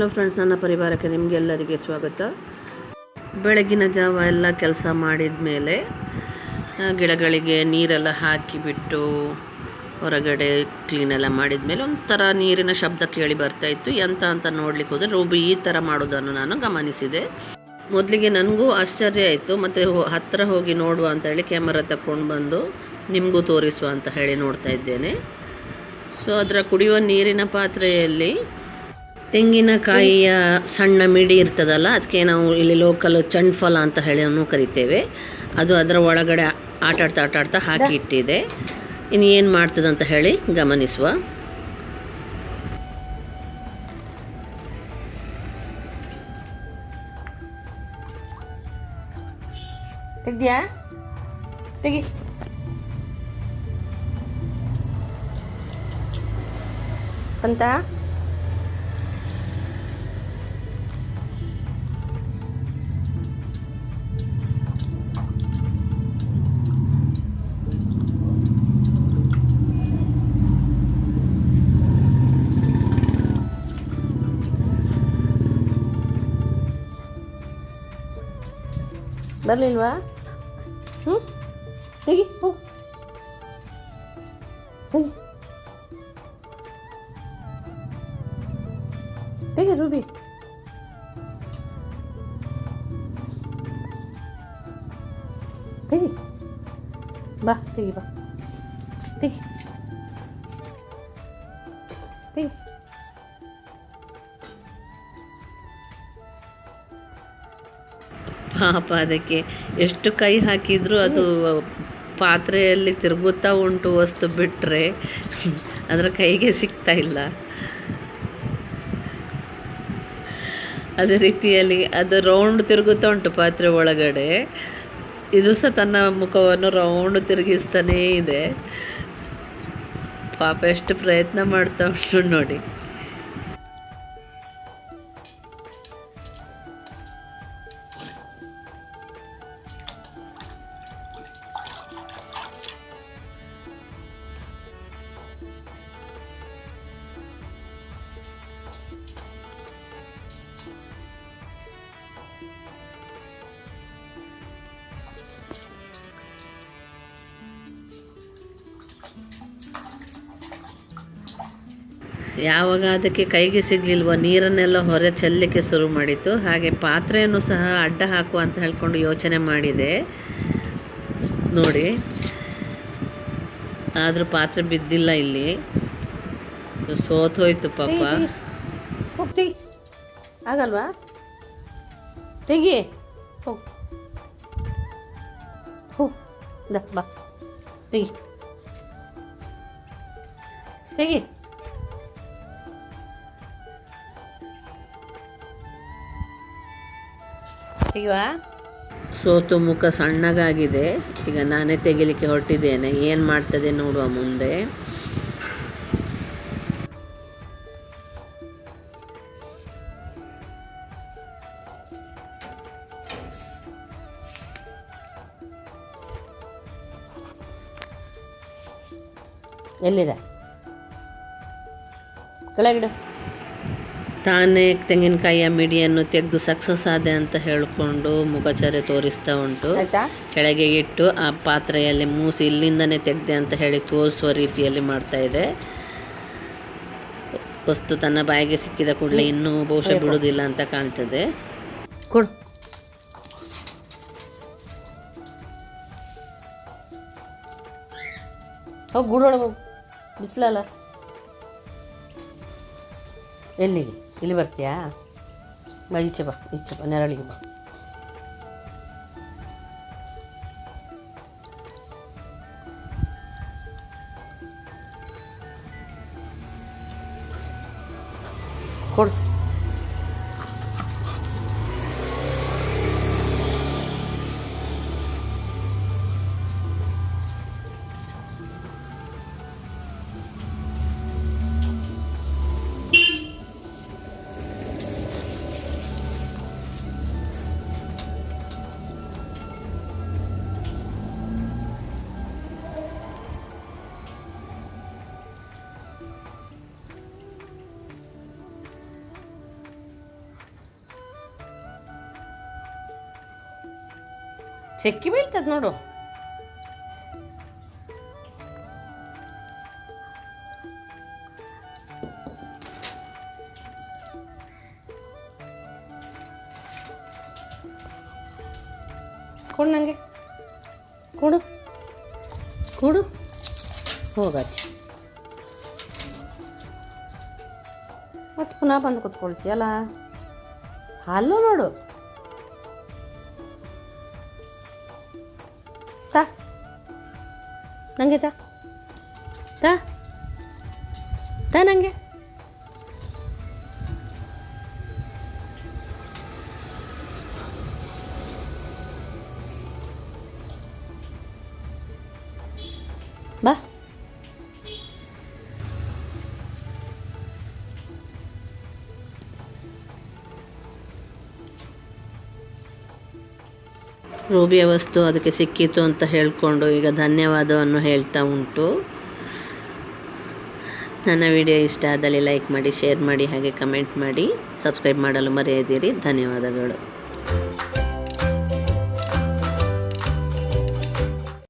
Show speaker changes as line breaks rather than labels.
Hello friends ನನ್ನ ಪರಿವಾರಕ್ಕೆ ನಿಮಗೆಲ್ಲರಿಗೆ ಸ್ವಾಗತ. ಬೆಳಗಿನ ಜಾವ ಎಲ್ಲ ಕೆಲಸ ಮಾಡಿದ ಮೇಲೆ ಗಿಡಗಳಿಗೆ ನೀರೆಲ್ಲ ಹಾಕಿಬಿಟ್ಟು ಹೊರಗಡೆ ಕ್ಲೀನೆಲ್ಲ ಮಾಡಿದ ಮೇಲೆ ಒಂಥರ ನೀರಿನ ಶಬ್ದ ಕೇಳಿ ಬರ್ತಾ ಇತ್ತು. ಎಂತ ಅಂತ ನೋಡ್ಲಿಕ್ಕೆ ಹೋದರೆ ರೂಬಿ ಈ ಥರ ಮಾಡೋದನ್ನು ನಾನು ಗಮನಿಸಿದೆ. ಮೊದಲಿಗೆ ನನಗೂ ಆಶ್ಚರ್ಯ ಆಯಿತು. ಮತ್ತು ಹತ್ತಿರ ಹೋಗಿ ನೋಡುವ ಅಂತ ಹೇಳಿ ಕ್ಯಾಮರಾ ತಕೊಂಡು ಬಂದು ನಿಮಗೂ ತೋರಿಸುವ ಅಂತ ಹೇಳಿ ನೋಡ್ತಾ ಇದ್ದೇನೆ. ಸೊ ಅದರ ಕುಡಿಯುವ ನೀರಿನ ಪಾತ್ರೆಯಲ್ಲಿ ತೆಂಗಿನಕಾಯಿಯ ಸಣ್ಣ ಮಿಡಿ ಇರ್ತದಲ್ಲ, ಅದಕ್ಕೆ ನಾವು ಇಲ್ಲಿ ಲೋಕಲ್ ಚಂಡ್ಫಲ ಅಂತ ಹೇಳಿ ಕರಿತೇವೆ. ಅದು ಅದರ ಒಳಗಡೆ ಆಟಾಡ್ತಾ ಆಟಾಡ್ತಾ ಹಾಕಿ ಇಟ್ಟಿದೆ. ಇನ್ನು ಏನು ಮಾಡ್ತದಂತ ಹೇಳಿ ಗಮನಿಸುವ. ತೆಗ್ದ್ಯಾ? ತೆಗಿ. ಅಂತ ಬರಲಿಲ್ವಾ ಹ್ಞೂ ತೆಗಿ ಹೋಗು ತೆಗಿ ತೆಗಿ ರೂಬಿ ತೆಗಿ ಬಾ ತೆಗಿ ಬಾ ತೆಗಿ ತೆಗಿ ಪಾಪ ಅದಕ್ಕೆ ಎಷ್ಟು ಕೈ ಹಾಕಿದರೂ ಅದು ಪಾತ್ರೆಯಲ್ಲಿ ತಿರುಗುತ್ತಾ ಉಂಟು ವಸ್ತು ಬಿಟ್ಟರೆ ಅದರ ಕೈಗೆ ಸಿಗ್ತಾ ಇಲ್ಲ. ಅದೇ ರೀತಿಯಲ್ಲಿ ಅದು ರೌಂಡ್ ತಿರುಗುತ್ತಾ ಉಂಟು ಪಾತ್ರೆ ಒಳಗಡೆ. ಇದು ಸಹ ತನ್ನ ಮುಖವನ್ನು ರೌಂಡ್ ತಿರುಗಿಸ್ತಾನೇ ಇದೆ. ಪಾಪ ಎಷ್ಟು ಪ್ರಯತ್ನ ಮಾಡ್ತಾ ಉಂಟು ನೋಡಿ. ಯಾವಾಗ ಅದಕ್ಕೆ ಕೈಗೆ ಸಿಗಲಿಲ್ವೋ ನೀರನ್ನೆಲ್ಲ ಹೊರ ಚೆಲ್ಲಲಿಕ್ಕೆ ಶುರು ಮಾಡಿತ್ತು. ಹಾಗೆ ಪಾತ್ರೆಯನ್ನು ಸಹ ಅಡ್ಡ ಹಾಕು ಅಂತ ಹೇಳ್ಕೊಂಡು ಯೋಚನೆ ಮಾಡಿದೆ. ನೋಡಿ. ಆದರೂ ಪಾತ್ರೆ ಬಿದ್ದಿಲ್ಲ ಇಲ್ಲಿ. ಸೋತೋಯ್ತು ಪಾಪ.
ಹೋಗಿ ತೆಗಿ. ಆಗಲ್ವಾ? ತೆಗಿ. ಬಾ. ತೆಗಿ. ತೆಗಿ. ತೆಗಿವಾ
ಸೋತು ಮುಖ ಸಣ್ಣಗಾಗಿದೆ. ಈಗ ನಾನೇ ತೆಗಿಲಿಕ್ಕೆ ಹೊರಟಿದ್ದೇನೆ. ಏನು ಮಾಡ್ತದೆ ನೋಡುವ ಮುಂದೆ.
ಎಲ್ಲಿದೆ? ಕೆಳಗಿಡು.
ತಾನೇ ತೆಂಗಿನಕಾಯಿಯ ಮಿಡಿಯನ್ನು ತೆಗೆದು ಸಕ್ಸಸ್ ಆದೆ ಅಂತ ಹೇಳಿಕೊಂಡು ಮುಖಚರ್ಯ ತೋರಿಸ್ತಾ ಉಂಟು. ಕೆಳಗೆ ಇಟ್ಟು ಆ ಪಾತ್ರೆಯಲ್ಲಿ ಮೂಸಿ ಇಲ್ಲಿಂದನೇ ತೆಗೆದೆ ಅಂತ ಹೇಳಿ ತೋರಿಸುವ ರೀತಿಯಲ್ಲಿ ಮಾಡ್ತಾ ಇದೆ. ವಸ್ತು ತನ್ನ ಬಾಯಿಗೆ ಸಿಕ್ಕಿದ ಕೂಡಲೇ ಇನ್ನೂ ಬಹುಶಃ ಬಿಡುವುದಿಲ್ಲ ಅಂತ ಕಾಣ್ತದೆ.
ಕೊಡು. ಹೋಗಿ ಗೂಡೊಳಗೆ ಹೋಗು. ಬಿಸಿಲಲ್ಲ? ಎಲ್ಲಿಗೆ? ಇಲ್ಲಿ ಬರ್ತೀಯಾ? ಬಾ ಈಚೆ ಬಾ ಈಚೆ ಬಾ ನೆರಳಿಗೆ ಬಾ. ಕೊಡು. ಸೆಕ್ಕಿ ಬೀಳ್ತದೆ ನೋಡು. ಕೊಡು ನನಗೆ ಕೊಡು. ಕೊಡು. ಹೋಗಾಚೆ ಮತ್ತೆ ಪುನಃ ಬಂದು ಕೂತ್ಕೊಳ್ತೀಯಲ್ಲ? ಹಾಲು ನೋಡು. ತಾ ನನಗೆ ತಾ ತಾ ತಾ ನನಗೆ ಬಾ
ರೂಬಿಯ ವಸ್ತು ಅದಕ್ಕೆ ಸಿಕ್ಕಿತು ಅಂತ ಹೇಳಿಕೊಂಡು ಈಗ ಧನ್ಯವಾದವನ್ನು ಹೇಳ್ತಾ ಉಂಟು. ನನ್ನ ವಿಡಿಯೋ ಇಷ್ಟ ಆದಲ್ಲಿ ಲೈಕ್ ಮಾಡಿ, ಶೇರ್ ಮಾಡಿ, ಹಾಗೆ ಕಮೆಂಟ್ ಮಾಡಿ. ಸಬ್ಸ್ಕ್ರೈಬ್ ಮಾಡಲು ಮರೆಯದಿರಿ. ಧನ್ಯವಾದಗಳು.